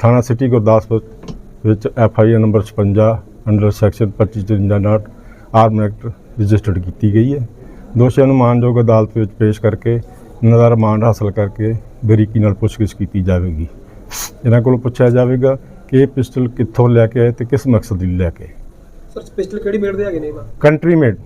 ਥਾਣਾ ਸਿਟੀ ਗੁਰਦਾਸਪੁਰ ਵਿੱਚ F I R number 56 under section 2553 not arm act registered ਕੀਤੀ ਗਈ ਹੈ। ਦੋਸ਼ੀਆਂ ਨੂੰ ਮਾਨਯੋਗ ਅਦਾਲਤ ਵਿੱਚ ਪੇਸ਼ ਕਰਕੇ ਇਹਨਾਂ ਦਾ ਰਿਮਾਂਡ ਹਾਸਲ ਕਰਕੇ ਬਰੀਕੀ ਨਾਲ ਪੁੱਛਗਿੱਛ ਕੀਤੀ ਜਾਵੇਗੀ। ਇਹਨਾਂ ਕੋਲੋਂ ਪੁੱਛਿਆ ਜਾਵੇਗਾ ਕਿ ਇਹ ਪਿਸਟਲ ਕਿੱਥੋਂ ਲੈ ਕੇ ਆਏ ਤੇ ਕਿਸ ਮਕਸਦ ਲਈ ਲੈ ਕੇ ਸਰ ਪਿਸਟਲ ਕਿਹੜੀ ਮੇੜ ਦੇ ਹੈਗੇ ਨੇ ਇਹ ਕੰਟਰੀ ਮੇਡ।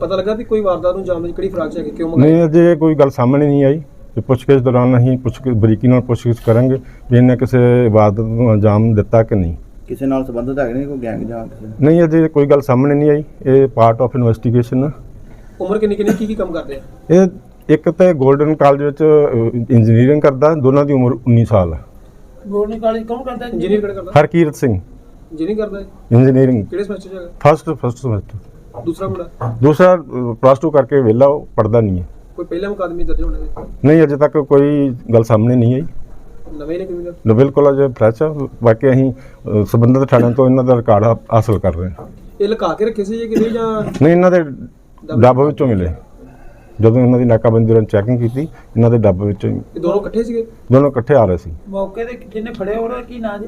ਪਤਾ ਲੱਗਾ ਵੀ ਕੋਈ ਵਾਰਦਾਤ ਨੂੰ ਜਾਣ ਦੀ ਕਿਹੜੀ ਫਰਾਕ ਚ ਹੈਗੇ ਕਿਉਂ ਮੰਗਾਈ ਨਹੀਂ ਅਜੇ ਕੋਈ ਗੱਲ ਸਾਹਮਣੇ ਨਹੀਂ ਆਈ। ਤੇ ਪੁੱਛਗਿੱਛ ਦੌਰਾਨ ਅਸੀਂ ਪੁੱਛ ਬਰੀਕੀ ਨਾਲ ਪੁੱਛਗਿੱਛ ਕਰਾਂਗੇ ਵੀ ਇਹਨੇ ਕਿਸੇ ਇਬਾਦਤ ਨੂੰ ਅੰਜਾਮ ਦਿੱਤਾ ਕਿ ਨਹੀਂ। ਕਿਸੇ ਨਾਲ ਸੰਬੰਧਿਤ ਹੈਗੇ ਨੇ ਕੋਈ ਗੈਂਗ ਜਾਂ ਕਿਸੇ ਨਾਲ? ਨਹੀਂ ਅਜੇ ਕੋਈ ਗੱਲ ਸਾਹਮਣੇ ਨਹੀਂ ਆਈ। ਇਹ ਪਾਰਟ ਆਫ ਇਨਵੈਸਟੀਗੇਸ਼ਨ ਆ। ਉਮਰ ਕਿੰਨੀ ਕਿੰਨੀ ਕੀ ਕੀ ਕੰਮ ਕਰਦੇ ਆ? ਇਹ ਇੱਕ ਤਾਂ 골ਡਨ ਕਾਲਜ ਵਿੱਚ ਇੰਜੀਨੀਅਰਿੰਗ ਕਰਦਾ ਦੋਨਾਂ ਦੀ ਉਮਰ 19 ਸਾਲ ਹੈ ਗੋਰਨੀ ਕਾਲਜ ਕੌਣ ਕਰਦਾ? ਇੰਜੀਨੀਅਰ ਕਿਹੜਾ ਕਰਦਾ? ਹਰਕੀਰਤ ਸਿੰਘ। ਇੰਜੀਨੀਅਰ ਕਰਦਾ ਹੈ ਇੰਜੀਨੀਅਰਿੰਗ ਕਿਹੜੇ ਸਮੈਸਟਰ ਚ ਹੈਗਾ? ਫਸਟ ਫਸਟ ਸਮੈਸਟਰ ਦੂਸਰਾ ਮੁੰਡਾ? ਦੂਸਰਾ ਪਲੱਸ 2 ਕਰਕੇ ਵਿਹਲਾ ਉਹ ਪੜਦਾ ਨਹੀਂ ਹੈ। ਕੋਈ ਪਹਿਲਾ ਮੁਕਾਦਮੇ ਦਰਜ ਹੋਣੇ ਨੇ? ਨਹੀਂ ਅਜੇ ਤੱਕ ਕੋਈ ਗੱਲ ਸਾਹਮਣੇ ਨਹੀਂ ਆਈ। ਨਵੇਂ ਨੇ ਕਿਵੇਂ ਲੋ ਬਿਲਕੁਲ ਅਜੇ ਫਰੈਸ਼ ਆ। ਬਾਕੀ ਅਸੀਂ ਅ, ਸੰਬੰਧਿਤ ਥਾਣਿਆਂ ਤੋਂ ਇਹਨਾਂ ਦਾ ਰਿਕਾਰਡ ਹਾ- ਹਾਸਲ ਕਰ ਰਹੇ ਹਾਂ। ਇਹ ਲੁਕਾ ਕੇ ਰੱਖੇ ਸੀ ਜਾਂ ਕਿਤੇ ਜਾਂ ਨਹੀਂ ਇਹਨਾਂ ਦੇ ਡੱਬ ਵਿੱਚੋਂ ਮਿਲੇ। ਜਦੋਂ ਇਹਨਾਂ ਦੀ ਨਾਕਾਬੰਦੀ ਦੌਰਾਨ ਚੈਕਿੰਗ ਕੀਤੀ ਇਹਨਾਂ ਦੇ ਡੱਬ ਵਿੱਚੋਂ ਹੀ ਇਹ ਦੋਨੋਂ ਇਕੱਠੇ ਸੀਗੇ? ਦੋਨੋਂ ਇਕੱਠੇ ਆ ਰਹੇ ਸੀ। ਮੌਕੇ ਤੇ ਜਿਹਨੇ ਫੜਿਆ ਉਹਦਾ ਕੀ ਨਾਂ ਜੀ?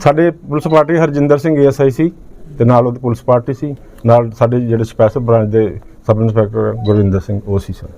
ਸਾਡੇ police party Harjinder Singh ASI ਸੀ ਤੇ ਨਾਲ ਉਹਦੀ ਪੁਲਿਸ ਪਾਰਟੀ ਸੀ। ਨਾਲ ਸਾਡੇ ਜਿਹੜੇ ਸਪੈਸ਼ਲ ਬ੍ਰਾਂਚ ਦੇ ਸਬ ਇੰਸਪੈਕਟਰ ਗੁਰਵਿੰਦਰ ਸਿੰਘ ਉਹ ਸੀ ਸਰ।